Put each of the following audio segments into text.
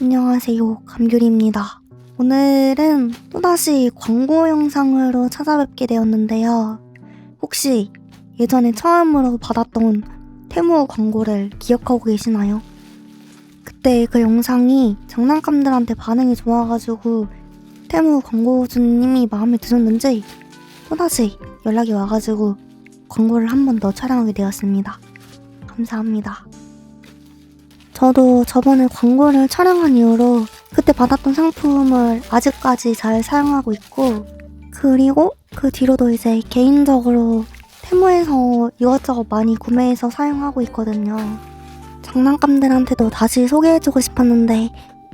안녕하세요. 감귤입니다. 오늘은 또다시 광고 영상으로 찾아뵙게 되었는데요. 혹시 예전에 처음으로 받았던 테무 광고를 기억하고 계시나요? 그때 그 영상이 장난감들한테 반응이 좋아가지고 테무 광고주님이 마음에 드셨는지 또다시 연락이 와가지고 광고를 한 번 더 촬영하게 되었습니다. 감사합니다. 저도 저번에 광고를 촬영한 이후로 그때 받았던 상품을 아직까지 잘 사용하고 있고 그리고 그 뒤로도 이제 개인적으로 테무에서 이것저것 많이 구매해서 사용하고 있거든요. 장난감들한테도 다시 소개해주고 싶었는데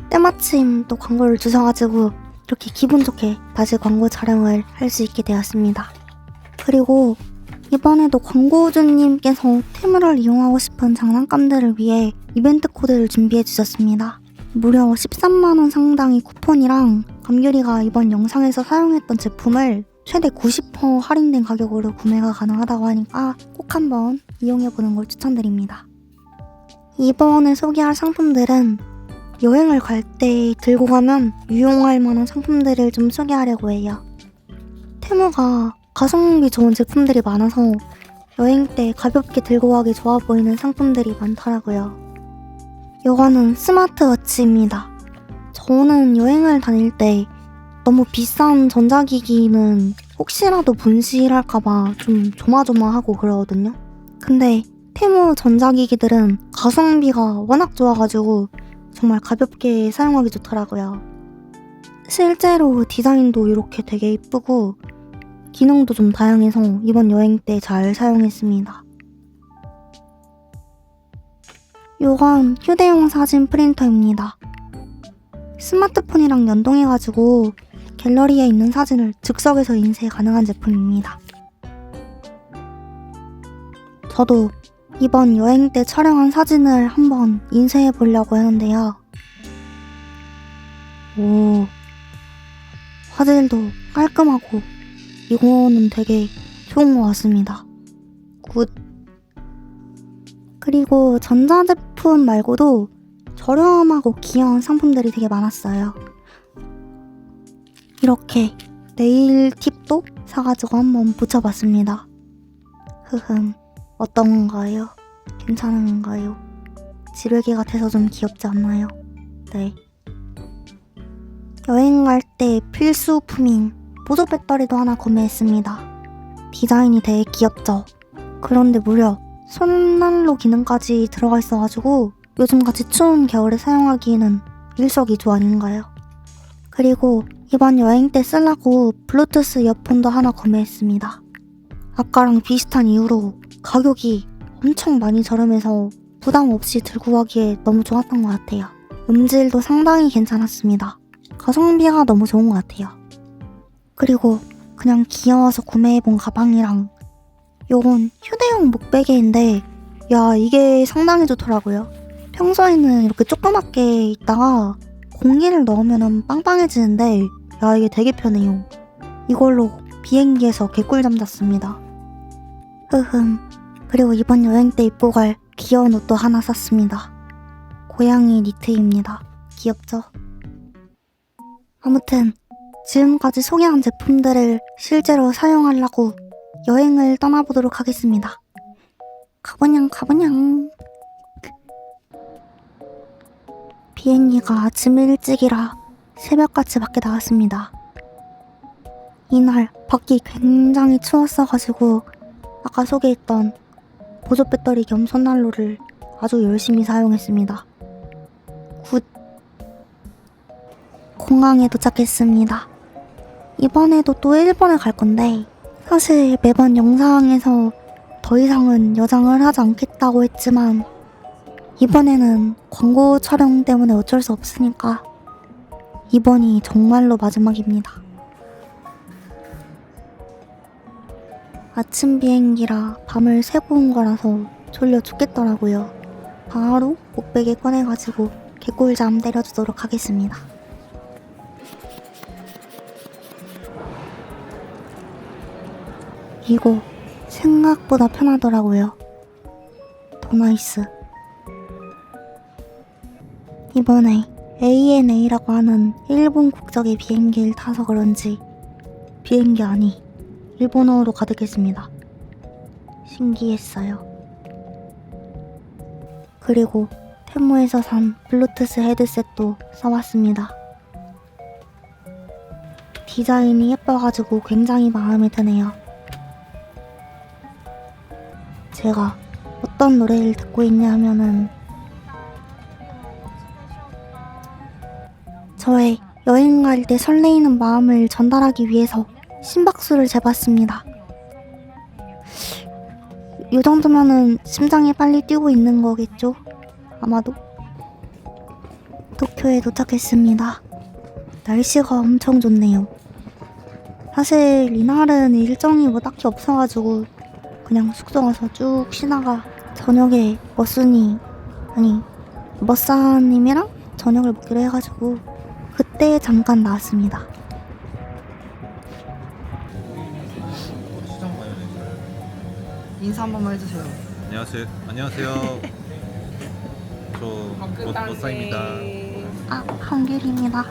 때마침 또 광고를 주셔가지고 이렇게 기분 좋게 다시 광고 촬영을 할 수 있게 되었습니다. 그리고 이번에도 광고주님께서 테무를 이용하고 싶은 장난감들을 위해 이벤트 코드를 준비해 주셨습니다. 무려 13만원 상당의 쿠폰이랑 감귤이가 이번 영상에서 사용했던 제품을 최대 90% 할인된 가격으로 구매가 가능하다고 하니까 꼭 한번 이용해보는 걸 추천드립니다. 이번에 소개할 상품들은 여행을 갈 때 들고 가면 유용할 만한 상품들을 좀 소개하려고 해요. 테무가 가성비 좋은 제품들이 많아서 여행 때 가볍게 들고 가기 좋아 보이는 상품들이 많더라고요. 이거는 스마트워치입니다. 저는 여행을 다닐 때 너무 비싼 전자기기는 혹시라도 분실할까봐 좀 조마조마하고 그러거든요. 근데 테무 전자기기들은 가성비가 워낙 좋아가지고 정말 가볍게 사용하기 좋더라고요. 실제로 디자인도 이렇게 되게 이쁘고 기능도 좀 다양해서 이번 여행 때 잘 사용했습니다. 요건 휴대용 사진 프린터입니다. 스마트폰이랑 연동해가지고 갤러리에 있는 사진을 즉석에서 인쇄 가능한 제품입니다. 저도 이번 여행 때 촬영한 사진을 한번 인쇄해 보려고 하는데요. 오, 화질도 깔끔하고 이거는 되게 좋은 것 같습니다. 굿. 그리고 전자제품 말고도 저렴하고 귀여운 상품들이 되게 많았어요. 이렇게 네일 팁도 사가지고 한번 붙여봤습니다. 흐흠, 어떤가요? 괜찮은가요? 지르개 같아서 좀 귀엽지 않나요? 네. 여행 갈 때 필수품인 보조 배터리도 하나 구매했습니다. 디자인이 되게 귀엽죠? 그런데 무려 손난로 기능까지 들어가 있어가지고 요즘같이 추운 겨울에 사용하기에는 일석이조 아닌가요? 그리고 이번 여행 때 쓰려고 블루투스 이어폰도 하나 구매했습니다. 아까랑 비슷한 이유로 가격이 엄청 많이 저렴해서 부담 없이 들고 가기에 너무 좋았던 것 같아요. 음질도 상당히 괜찮았습니다. 가성비가 너무 좋은 것 같아요. 그리고 그냥 귀여워서 구매해본 가방이랑 요건 휴대용 목베개인데 야 이게 상당히 좋더라고요. 평소에는 이렇게 조그맣게 있다가 공기를 넣으면 빵빵해지는데 야 이게 되게 편해요. 이걸로 비행기에서 개꿀잠 잤습니다. 흐흠. 그리고 이번 여행 때 입고 갈 귀여운 옷도 하나 샀습니다. 고양이 니트입니다. 귀엽죠? 아무튼 지금까지 소개한 제품들을 실제로 사용하려고 여행을 떠나보도록 하겠습니다. 가보냥 가보냥. 비행기가 아침 일찍이라 새벽같이 밖에 나왔습니다. 이날 밖이 굉장히 추웠어가지고 아까 소개했던 보조 배터리 겸 손난로를 아주 열심히 사용했습니다. 굿. 공항에 도착했습니다. 이번에도 또 일본에 갈 건데 사실 매번 영상에서 더 이상은 여장을 하지 않겠다고 했지만 이번에는 광고 촬영 때문에 어쩔 수 없으니까 이번이 정말로 마지막입니다. 아침 비행기라 밤을 새고 온 거라서 졸려 죽겠더라고요. 바로 목베개 꺼내가지고 개꿀잠 때려주도록 하겠습니다. 이거 생각보다 편하더라고요. 더 나이스. 이번에 ANA라고 하는 일본 국적의 비행기를 타서 그런지 비행기 안이 일본어로 가득했습니다. 신기했어요. 그리고 테무에서 산 블루투스 헤드셋도 써봤습니다. 디자인이 예뻐가지고 굉장히 마음에 드네요. 제가 어떤 노래를 듣고 있냐 하면은 저의 여행 갈 때 설레이는 마음을 전달하기 위해서 심박수를 재봤습니다. 이 정도면은 심장이 빨리 뛰고 있는 거겠죠? 아마도. 도쿄에 도착했습니다. 날씨가 엄청 좋네요. 사실 이날은 일정이 뭐 딱히 없어가지고 그냥 숙소 가서 쭉 쉬다가 저녁에 머순이 아니 머싸님이랑 저녁을 먹기로 해가지고 그때 잠깐 나왔습니다. 인사 한 번만 해주세요. 안녕하세요. 안녕하세요. 저 못- 못사입니다. 아 한길입니다.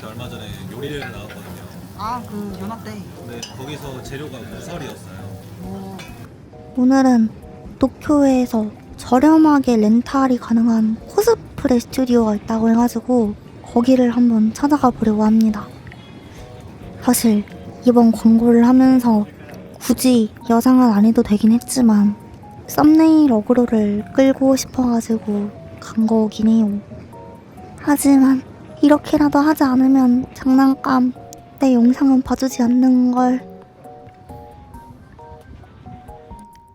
제가 얼마 전에 요리를 나왔거든요. 아, 그 연합 때. 근데 거기서 재료가 무설이었어요. 오, 오늘은 도쿄에서 저렴하게 렌탈이 가능한 코스프레 스튜디오가 있다고 해가지고 거기를 한번 찾아가 보려고 합니다. 사실 이번 광고를 하면서 굳이 여장은 안 해도 되긴 했지만 썸네일 어그로를 끌고 싶어가지고 간 거긴 해요. 하지만 이렇게라도 하지 않으면 장난감 내 영상은 봐주지 않는 걸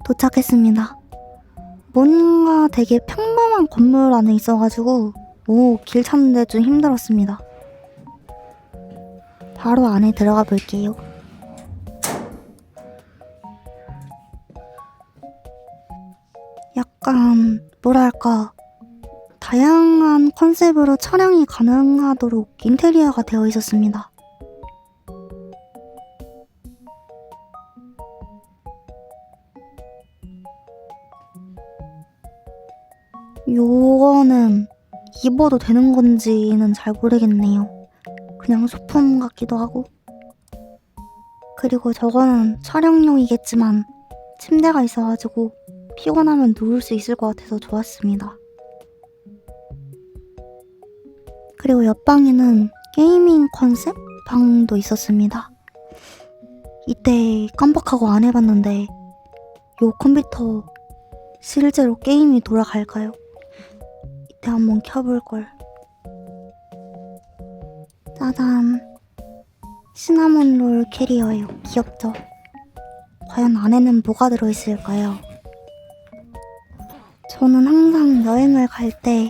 도착했습니다. 뭔가 되게 평범한 건물 안에 있어가지고 오, 길 찾는데 좀 힘들었습니다. 바로 안에 들어가 볼게요. 약간 뭐랄까 다양한 컨셉으로 촬영이 가능하도록 인테리어가 되어 있었습니다. 요거는 입어도 되는 건지는 잘 모르겠네요. 그냥 소품 같기도 하고. 그리고 저거는 촬영용이겠지만 침대가 있어가지고 피곤하면 누울 수 있을 것 같아서 좋았습니다. 그리고 옆방에는 게이밍 컨셉 방도 있었습니다. 이때 깜빡하고 안 해봤는데 요 컴퓨터 실제로 게임이 돌아갈까요? 이때 한번 켜볼 걸. 짜잔. 시나몬 롤 캐리어예요. 귀엽죠? 과연 안에는 뭐가 들어있을까요? 저는 항상 여행을 갈 때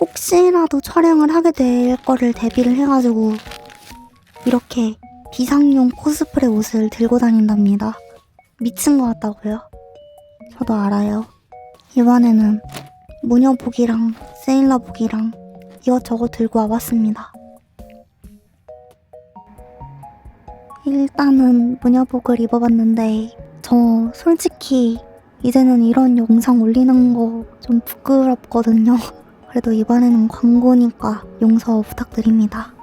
혹시라도 촬영을 하게 될 거를 대비를 해가지고 이렇게 비상용 코스프레 옷을 들고 다닌답니다. 미친 것 같다고요? 저도 알아요. 이번에는 무녀복이랑 세일러복이랑 이것저것 들고 와봤습니다. 일단은 무녀복을 입어봤는데 저 솔직히 이제는 이런 영상 올리는 거 좀 부끄럽거든요. 그래도 이번에는 광고니까 용서 부탁드립니다.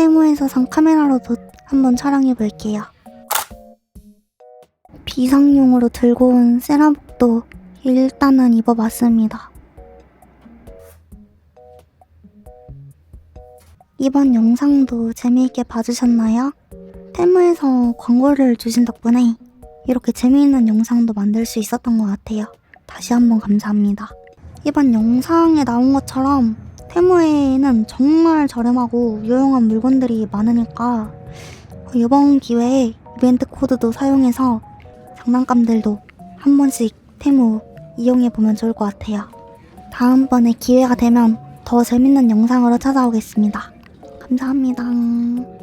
테무에서 산 카메라로도 한번 촬영해 볼게요. 비상용으로 들고 온 세라복도 일단은 입어봤습니다. 이번 영상도 재미있게 봐주셨나요? 테무에서 광고를 주신 덕분에 이렇게 재미있는 영상도 만들 수 있었던 것 같아요. 다시 한번 감사합니다. 이번 영상에 나온 것처럼 테무에는 정말 저렴하고 유용한 물건들이 많으니까 이번 기회에 이벤트 코드도 사용해서 장난감들도 한 번씩 테무 이용해보면 좋을 것 같아요. 다음번에 기회가 되면 더 재밌는 영상으로 찾아오겠습니다. 감사합니다.